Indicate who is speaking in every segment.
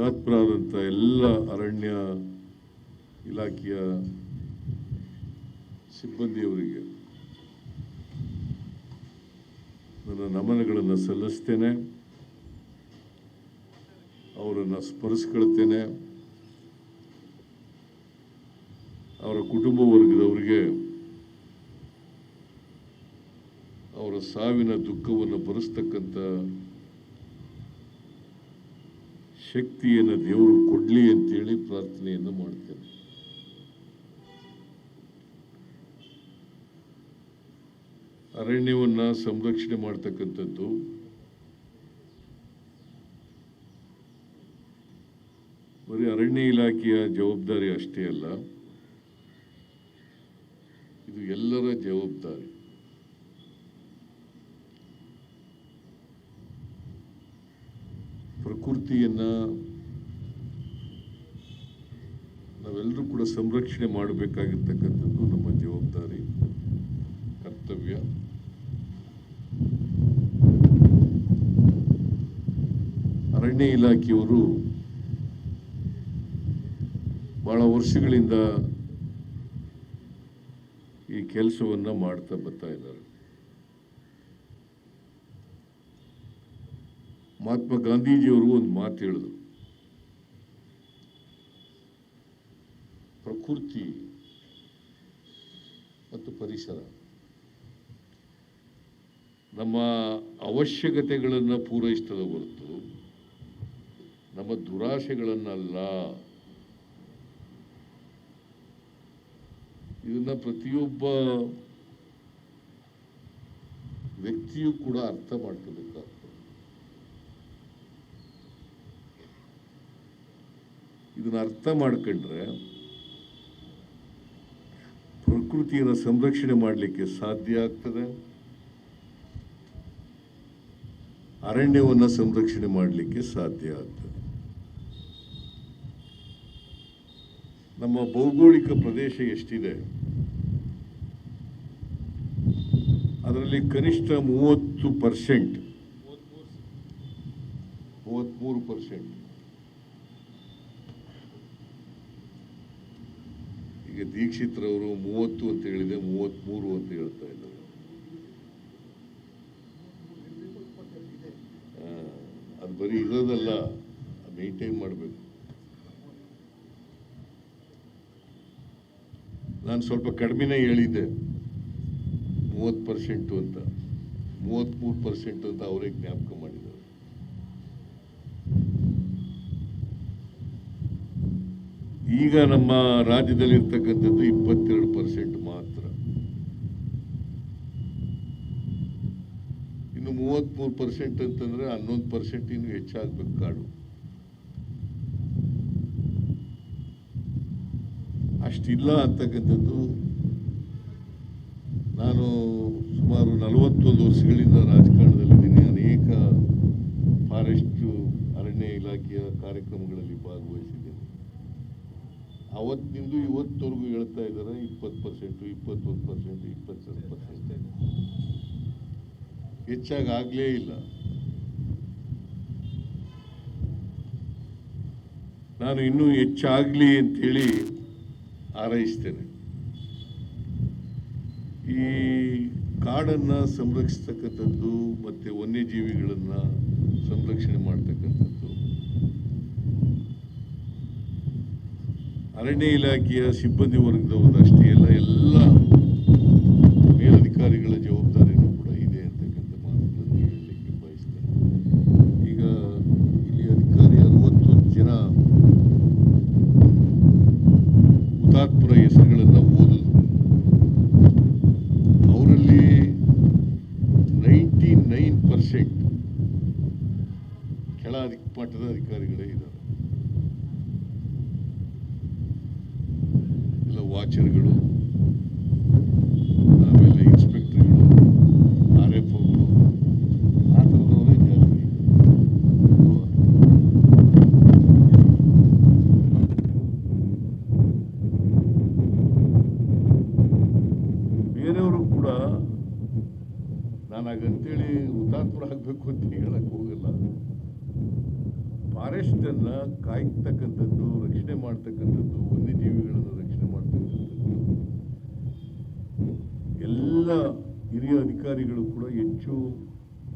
Speaker 1: ಹುತಾತ್ಮರಾದಂಥ ಎಲ್ಲ ಅರಣ್ಯ ಇಲಾಖೆಯ ಸಿಬ್ಬಂದಿಯವರಿಗೆ ನನ್ನ ನಮನಗಳನ್ನು ಸಲ್ಲಿಸ್ತೇನೆ. ಅವರನ್ನು ಸ್ಮರಿಸ್ಕೊಳ್ತೇನೆ. ಅವರ ಕುಟುಂಬ ವರ್ಗದವರಿಗೆ ಅವರ ಸಾವಿನ ದುಃಖವನ್ನು ಭರಿಸ್ತಕ್ಕಂಥ ಶಕ್ತಿಯನ್ನು ದೇವರು ಕೊಡಲಿ ಅಂತೇಳಿ ಪ್ರಾರ್ಥನೆಯನ್ನು ಮಾಡ್ತೇನೆ. ಅರಣ್ಯವನ್ನು ಸಂರಕ್ಷಣೆ ಮಾಡ್ತಕ್ಕಂಥದ್ದು. ಬರೀ ಅರಣ್ಯ ಇಲಾಖೆಯ ಜವಾಬ್ದಾರಿ ಅಷ್ಟೇ ಅಲ್ಲ. ಇದು ಎಲ್ಲರ ಜವಾಬ್ದಾರಿ. ಪ್ರಕೃತಿಯನ್ನ ನಾವೆಲ್ಲರೂ ಕೂಡ ಸಂರಕ್ಷಣೆ ಮಾಡಬೇಕಾಗಿರ್ತಕ್ಕಂಥದ್ದು ನಮ್ಮ ಜವಾಬ್ದಾರಿ, ಕರ್ತವ್ಯ. ಅರಣ್ಯ ಇಲಾಖೆಯವರು ಬಹಳ ವರ್ಷಗಳಿಂದ ಈ ಕೆಲಸವನ್ನು ಮಾಡ್ತಾ ಬರ್ತಾ ಇದ್ದಾರೆ. ಮಹಾತ್ಮ ಗಾಂಧೀಜಿಯವರು ಒಂದು ಮಾತು ಹೇಳಿದರು. ಪ್ರಕೃತಿ ಮತ್ತು ಪರಿಸರ. ನಮ್ಮ ಅವಶ್ಯಕತೆಗಳನ್ನು ಪೂರೈಸ್ತದ ಹೊರತು ನಮ್ಮ ದುರಾಶೆಗಳನ್ನಲ್ಲ. ಇದನ್ನು ಪ್ರತಿಯೊಬ್ಬ ವ್ಯಕ್ತಿಯೂ ಕೂಡ ಅರ್ಥ ಮಾಡ್ಕೋಬೇಕಾಗ್ತದೆ. ಇದನ್ನ ಅರ್ಥ ಮಾಡ್ಕೊಂಡ್ರೆ ಪ್ರಕೃತಿಯನ್ನು ಸಂರಕ್ಷಣೆ ಮಾಡಲಿಕ್ಕೆ ಸಾಧ್ಯ ಆಗ್ತದೆ. ಅರಣ್ಯವನ್ನು ಸಂರಕ್ಷಣೆ ಮಾಡಲಿಕ್ಕೆ ಸಾಧ್ಯ ಆಗ್ತದೆ. ನಮ್ಮ ಭೌಗೋಳಿಕ ಪ್ರದೇಶ ಎಷ್ಟಿದೆ? ಅದರಲ್ಲಿ ಕನಿಷ್ಠ ಮೂವತ್ತು ಪರ್ಸೆಂಟ್. ಮೂವತ್ತ್ಮೂರು ಪರ್ಸೆಂಟ್. ಈಗ ದೀಕ್ಷಿತ್ರವರು ಮೂವತ್ತು ಅಂತ ಹೇಳಿದೆ ಮೂವತ್ತ್ಮೂರು ಅಂತ ಹೇಳ್ತಾ ಇದ್ದಾರೆ. ಅದು ಬರೀ ಇರೋದಲ್ಲ ಮೇಂಟೈನ್ ಮಾಡಬೇಕು. ನಾನು ಸ್ವಲ್ಪ ಕಡಿಮೆನೇ ಹೇಳಿದ್ದೆ, ಮೂವತ್ತು ಪರ್ಸೆಂಟು ಅಂತ. ಮೂವತ್ತ್ಮೂರು ಪರ್ಸೆಂಟ್ ಅಂತ ಅವರೇ ಜ್ಞಾಪಕ ಈಗ ನಮ್ಮ ರಾಜ್ಯದಲ್ಲಿ ಇರ್ತಕ್ಕಂಥದ್ದು ಇಪ್ಪತ್ತೆರಡು ಪರ್ಸೆಂಟ್ ಮಾತ್ರ. ಇನ್ನು ಮೂವತ್ತ್ಮೂರು ಪರ್ಸೆಂಟ್ ಅಂತಂದ್ರೆ ಹನ್ನೊಂದು ಪರ್ಸೆಂಟ್ ಇನ್ನು ಹೆಚ್ಚಾಗ್ಬೇಕು ಕಾಡು. ಅಷ್ಟಿಲ್ಲ ಅಂತಕ್ಕಂಥದ್ದು ನಾನು ಸುಮಾರು ನಲವತ್ತೊಂದು ವರ್ಷಗಳಿಂದ ರಾಜಕಾರಣದಲ್ಲಿದ್ದೀನಿ. ಅನೇಕ ಫಾರೆಸ್ಟ್, ಅರಣ್ಯ ಇಲಾಖೆಯ ಕಾರ್ಯಕ್ರಮಗಳಲ್ಲಿ ಭಾಗವಹಿಸಿದ್ದೇನೆ. ಅವತ್ತಿನಿಂದ ಇವತ್ತವರೆಗೂ ಹೇಳ್ತಾ ಇದ್ದಾರೆ, ಇಪ್ಪತ್ತು ಪರ್ಸೆಂಟು ಇಪ್ಪತ್ತೊಂದು ಪರ್ಸೆಂಟ್ ಇಪ್ಪತ್ತೆರಡು ಪರ್ಸೆಂಟ್ ಹೆಚ್ಚಾಗಿ ಆಗಲೇ ಇಲ್ಲ. ನಾನು ಇನ್ನೂ ಹೆಚ್ಚಾಗಲಿ ಅಂತೇಳಿ ಹಾರೈಸ್ತೇನೆ. ಈ ಕಾಡನ್ನು ಸಂರಕ್ಷಿಸ್ತಕ್ಕಂಥದ್ದು ಮತ್ತು ವನ್ಯಜೀವಿಗಳನ್ನು ಸಂರಕ್ಷಣೆ ಮಾಡ್ತಕ್ಕಂಥದ್ದು. ಅರಣ್ಯ ಇಲಾಖೆಯ ಸಿಬ್ಬಂದಿ ವರ್ಗದವರು ಅಷ್ಟೇ ಅಲ್ಲ, ಎಲ್ಲ ಮೇಲಧಿಕಾರಿಗಳ ಜವಾಬ್ದಾರಿಯೂ ಕೂಡ ಇದೆ ಅಂತಕ್ಕಂಥ ಮಾತುಗಳನ್ನು ಹೇಳಲಿಕ್ಕೆ ಬಯಸ್ತೇನೆ. ಈಗ ಇಲ್ಲಿ ಅಧಿಕಾರಿ ಅರವತ್ತು ಜನ ಹುತಾತ್ಮರ ಹೆಸರುಗಳನ್ನು ಓದಿದ್ರು ಅವರಲ್ಲಿ ನೈಂಟಿ ನೈನ್ ಪರ್ಸೆಂಟ್ ಕೆಳ ಅಧಿಕ ಮಟ್ಟದ ಅಧಿಕಾರಿಗಳೇ ಇದ್ದಾರೆ ಎಲ್ಲ ವಾಚರ್ಗಳು ಆಮೇಲೆ ಇನ್ಸ್ಪೆಕ್ಟ್ರಿಗಳು ಆರ್ ಎಫ್ ಒಗಳು ಆ ಥರದವರೇ ಜಾಸ್ತಿ. ಬೇರೆಯವರು ಕೂಡ ನಾನು ಹಾಗಂತೇಳಿ ಹುತಾತ್ಮರ ಆಗಬೇಕು ಅಂತ ಹೇಳಕ್ಕೆ ಹೋಗಲ್ಲ. ಫಾರೆಸ್ಟನ್ನು ಕಾಯ್ತಕ್ಕಂಥದ್ದು, ರಕ್ಷಣೆ ಮಾಡ್ತಕ್ಕಂಥದ್ದು, ವನ್ಯಜೀವಿಗಳನ್ನು ರಕ್ಷಣೆ ಮಾಡ್ತಾ ಎಲ್ಲ ಹಿರಿಯ ಅಧಿಕಾರಿಗಳು ಕೂಡ ಹೆಚ್ಚು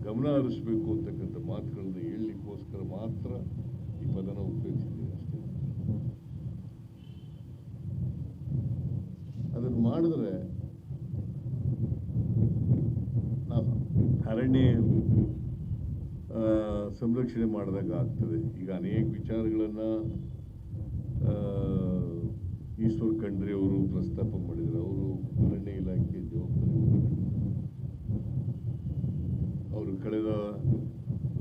Speaker 1: ಗಮನ ಹರಿಸಬೇಕು ಅಂತಕ್ಕಂಥ ಮಾತುಗಳನ್ನು ಹೇಳಲಿಕ್ಕೋಸ್ಕರ ಮಾತ್ರ ಈ ಪದನ ಉಪಯೋಗಿಸಿದೆ ಅಷ್ಟೇ. ಅದನ್ನು ಮಾಡಿದ್ರೆ ಅರಣ್ಯ ಸಂರಕ್ಷಣೆ ಮಾಡಿದಾಗ ಆಗ್ತದೆ. ಈಗ ಅನೇಕ ವಿಚಾರಗಳನ್ನು ಈಶ್ವರ್ ಖಂಡ್ರೆ ಅವರು ಪ್ರಸ್ತಾಪ ಮಾಡಿದರು. ಅವರು ಅರಣ್ಯ ಇಲಾಖೆ ಜವಾಬ್ದಾರಿ ಅವರು ಕಳೆದ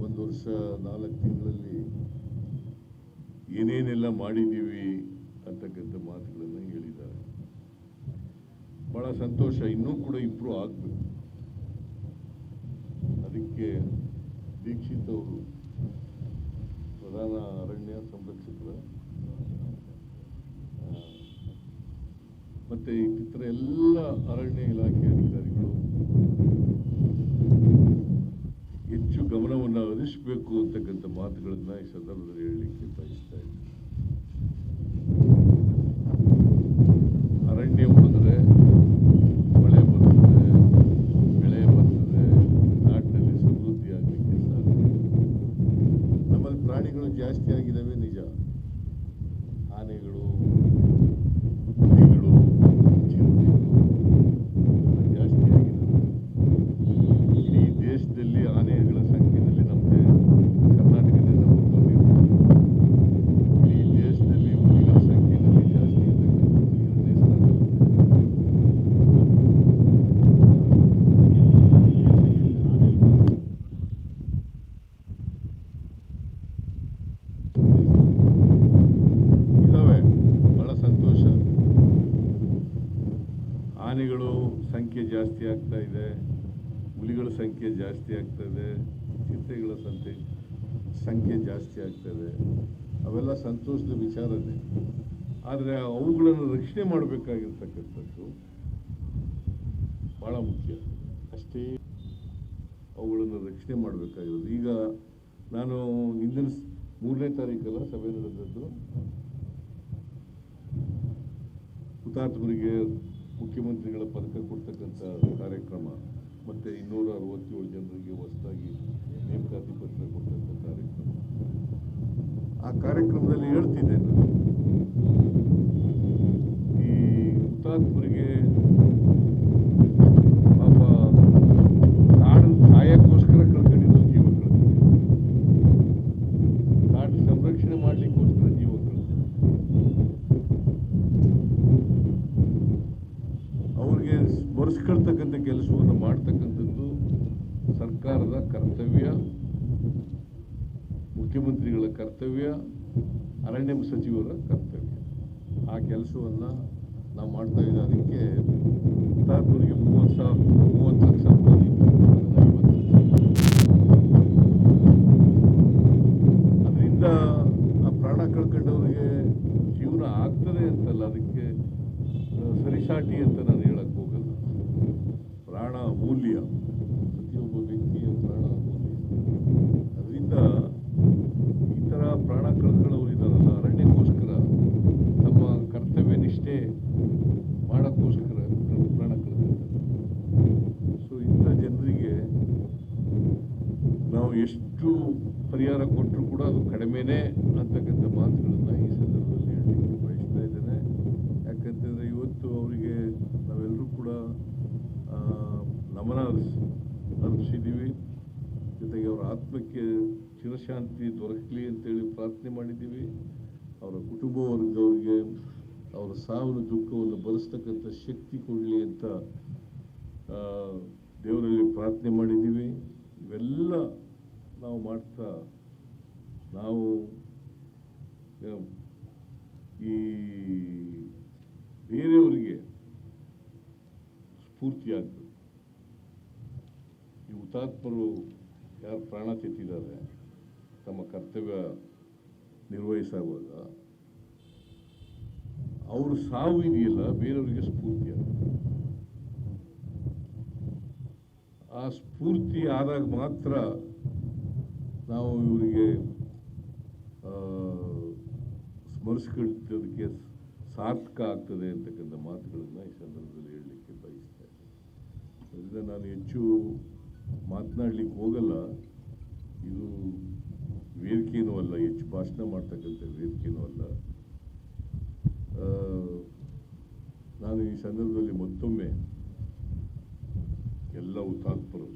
Speaker 1: ಒಂದು ವರ್ಷ, ನಾಲ್ಕು ತಿಂಗಳಲ್ಲಿ ಏನೇನೆಲ್ಲ ಮಾಡಿದ್ದೀವಿ ಅಂತಕ್ಕಂಥ ಮಾತುಗಳನ್ನು ಹೇಳಿದ್ದಾರೆ. ಬಹಳ ಸಂತೋಷ. ಇನ್ನೂ ಕೂಡ ಇಂಪ್ರೂವ್ ಆಗಬೇಕು. ಅದಕ್ಕೆ ದೀಕ್ಷಿತ್ ಅವರು ಪ್ರಧಾನ ಅರಣ್ಯ ಸಂರಕ್ಷಕರ ಮತ್ತೆ ಇತರ ಎಲ್ಲ ಅರಣ್ಯ ಇಲಾಖೆ ಅಧಿಕಾರಿಗಳು ಹೆಚ್ಚು ಗಮನವನ್ನು ಹರಿಸಬೇಕು ಅಂತಕ್ಕಂಥ ಮಾತುಗಳನ್ನ ಈ ಸಂದರ್ಭದಲ್ಲಿ ಹೇಳಲಿಕ್ಕೆ ಬಯಸ್ತಾ ಸಂಖ್ಯೆ ಜಾಸ್ತಿ ಆಗ್ತದೆ. ಅವೆಲ್ಲ ಸಂತೋಷದ ವಿಚಾರನೇ. ಆದರೆ ಅವುಗಳನ್ನು ರಕ್ಷಣೆ ಮಾಡಬೇಕಾಗಿರ್ತಕ್ಕಂಥದ್ದು ಭಾಳ ಮುಖ್ಯ. ಅಷ್ಟೇ ಅವುಗಳನ್ನು ರಕ್ಷಣೆ ಮಾಡಬೇಕಾಗಿರೋದು. ಈಗ ನಾನು ಹಿಂದಿನ ಮೂರನೇ ತಾರೀಕಲ್ಲ ಸಭೆ ನಡೆದದ್ದು ಹುತಾತ್ಮರಿಗೆ ಮುಖ್ಯಮಂತ್ರಿಗಳ ಪದಕ ಕೊಡ್ತಕ್ಕಂಥ ಕಾರ್ಯಕ್ರಮ. ಮತ್ತು ಇನ್ನೂರ ಅರವತ್ತೇಳು ಜನರಿಗೆ ಹೊಸದಾಗಿ ನೇಮಕಾತಿ ಕಾರ್ಯಕ್ರಮ ಆ ಕಾರ್ಯಕ್ರಮದಲ್ಲಿ ಹೇಳ್ತಿದ್ದೆ ನಾನು. ಈ ಹುತಾತ್ಮರಿಗೆ ಪಾಪ ನಾಡನ್ನು ಕಾಯಕ್ಕೋಸ್ಕರ ಕಳ್ಕೊಂಡಿರೋ ಜೀವ ಕಳ್ಕೊಂಡಿದ್ದಾರೆ ನಾಡು ಸಂರಕ್ಷಣೆ ಮಾಡಲಿಕ್ಕೋಸ್ಕರ ಜೀವ ಕಳ್ಕೊಂಡಿದ್ದಾರೆ ಅವ್ರಿಗೆ ಸ್ಮರಿಸ್ಕೊಳ್ತಕ್ಕಂಥ ಕೆಲಸವನ್ನು ಮಾಡ್ತಕ್ಕಂಥದ್ದು ಸರ್ಕಾರದ ಕರ್ತವ್ಯ ಮುಖ್ಯಮಂತ್ರಿಗಳ ಕರ್ತವ್ಯ ಅರಣ್ಯ ಸಚಿವರ ಕರ್ತವ್ಯ. ಆ ಕೆಲಸವನ್ನು ನಾವು ಮಾಡ್ತಾ ಇದ್ದೀವಿ ಅದಕ್ಕೆ ಹುತಾತ್ಮರಿಗೆ ಮೂವತ್ತು ಸಾವಿರ, ಮೂವತ್ತು ಲಕ್ಷ ರೂಪಾಯಿ ಅದರಿಂದ ಆ ಪ್ರಾಣ ಕಳ್ಕೊಂಡವರಿಗೆ ಜೀವನ ಆಗ್ತದೆ ಅಂತಲ್ಲ, ಅದಕ್ಕೆ ಸರಿಸಾಟಿ ಅಂತ ನಾನು ಹೇಳಕ್ ಹೋಗಲ್ಲ ಪ್ರಾಣ ಅಮೂಲ್ಯ ಪ್ರತಿಯೊಬ್ಬ ವ್ಯಕ್ತಿಯ ಪ್ರಾಣ ಅಮೂಲ್ಯ ಅದರಿಂದ ಈ ಥರ ಪ್ರಾಣ ಕಳ್ಕೊಳ್ಳೋರು ಇದ್ದಾರಲ್ಲ ಅರಣ್ಯಕ್ಕೋಸ್ಕರ ತಮ್ಮ ಕರ್ತವ್ಯ ನಿಷ್ಠೆ ಮಾಡೋಕ್ಕೋಸ್ಕರ ಪ್ರಾಣ ಕಳ್ಕೊಳ್ತಾರೆ ಸೊ ಇಂಥ ಜನರಿಗೆ ನಾವು ಎಷ್ಟು ಪರಿಹಾರ ಕೊಟ್ಟರು ಕೂಡ ಅದು ಕಡಿಮೆನೇ ಅಂತಕ್ಕಂಥ ಮಾತುಗಳನ್ನು ಈ ಸಂದರ್ಭದಲ್ಲಿ ಹೇಳಲಿಕ್ಕೆ ಬಯಸ್ತಾ ಇದ್ದೇನೆ. ಯಾಕಂತಂದರೆ ಇವತ್ತು ಅವರಿಗೆ ನಾವೆಲ್ಲರೂ ಕೂಡ ನಮನ ಅರ್ಪಿಸಿದ್ದೀವಿ. ಜೊತೆಗೆ ಅವರ ಆತ್ಮಕ್ಕೆ ಚಿರಶಾಂತಿ ದೊರಕಲಿ ಅಂತೇಳಿ ಪ್ರಾರ್ಥನೆ ಮಾಡಿದ್ದೀವಿ. ಅವರ ಕುಟುಂಬ ವರ್ಗದವ್ರಿಗೆ ಅವರ ಸಾವಿನ ದುಃಖವನ್ನು ಭರಿಸ್ತಕ್ಕಂಥ ಶಕ್ತಿ ಕೊಡಲಿ ಅಂತ ದೇವರಲ್ಲಿ ಪ್ರಾರ್ಥನೆ ಮಾಡಿದ್ದೀವಿ. ಇವೆಲ್ಲ ನಾವು ಮಾಡ್ತಾ ನಾವು ಈ ಬೇರೆಯವರಿಗೆ ಸ್ಫೂರ್ತಿಯಾಗಬೇಕು. ಈ ಹುತಾತ್ಮರು ಯಾರು ಪ್ರಾಣ ತೆತ್ತಿದ್ದಾರೆ, ತಮ್ಮ ಕರ್ತವ್ಯ ನಿರ್ವಹಿಸುವಾಗ ಅವರು ಸಾವು ಇದೆಯಲ್ಲ, ಬೇರೆಯವರಿಗೆ ಸ್ಫೂರ್ತಿಯಾಗಬೇಕು ಆ ಸ್ಫೂರ್ತಿ ಆದಾಗ ಮಾತ್ರ ನಾವು ಇವರಿಗೆ ಸ್ಮರಿಸ್ಕೊಳ್ತದಕ್ಕೆ ಸಾರ್ಥಕ ಆಗ್ತದೆ ಅಂತಕ್ಕಂಥ ಮಾತುಗಳನ್ನು ಈ ಸಂದರ್ಭದಲ್ಲಿ ಹೇಳಲಿಕ್ಕೆ ಬಯಸ್ತೇನೆ ಅದರಿಂದ ನಾನು ಹೆಚ್ಚು ಮಾತನಾಡಲಿಕ್ಕೆ ಹೋಗಲ್ಲ. ಇದು ವೇದಿಕೆಯೂ ಅಲ್ಲ, ಹೆಚ್ಚು ಭಾಷಣ ಮಾಡ್ತಕ್ಕಂಥ ವೇದಿಕೆಯೂ ಅಲ್ಲ. ನಾನು ಈ ಸಂದರ್ಭದಲ್ಲಿ ಮತ್ತೊಮ್ಮೆ ಎಲ್ಲ ಹುತಾತ್ಮರು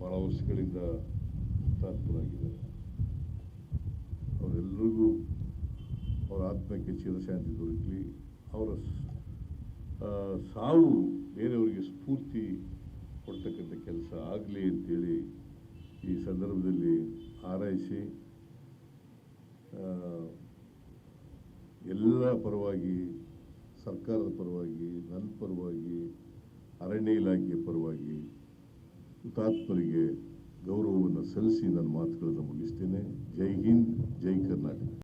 Speaker 1: ಭಾಳ ವರ್ಷಗಳಿಂದ ಹುತಾತ್ಮರಾಗಿದ್ದಾರೆ ಅವರೆಲ್ಲರಿಗೂ ಅವರ ಆತ್ಮಕ್ಕೆ ಚಿರಶಾಂತಿ ದೊರಕಲಿ. ಅವರ ಸಾವು ಬೇರೆಯವರಿಗೆ ಸ್ಫೂರ್ತಿ ಕೊಡ್ತಕ್ಕಂಥ ಕೆಲಸ ಆಗಲಿ ಅಂತೇಳಿ ಈ ಸಂದರ್ಭದಲ್ಲಿ ಹಾರೈಸಿ ಎಲ್ಲ ಪರವಾಗಿ, ಸರ್ಕಾರದ ಪರವಾಗಿ, ನನ್ನ ಪರವಾಗಿ, ಅರಣ್ಯ ಇಲಾಖೆಯ ಪರವಾಗಿ, ಹುತಾತ್ಮರಿಗೆ ಗೌರವವನ್ನು ಸಲ್ಲಿಸಿ ನನ್ನ ಮಾತುಗಳನ್ನು ಮುಗಿಸ್ತೇನೆ. ಜೈ ಹಿಂದ್ ಜೈ ಕರ್ನಾಟಕ.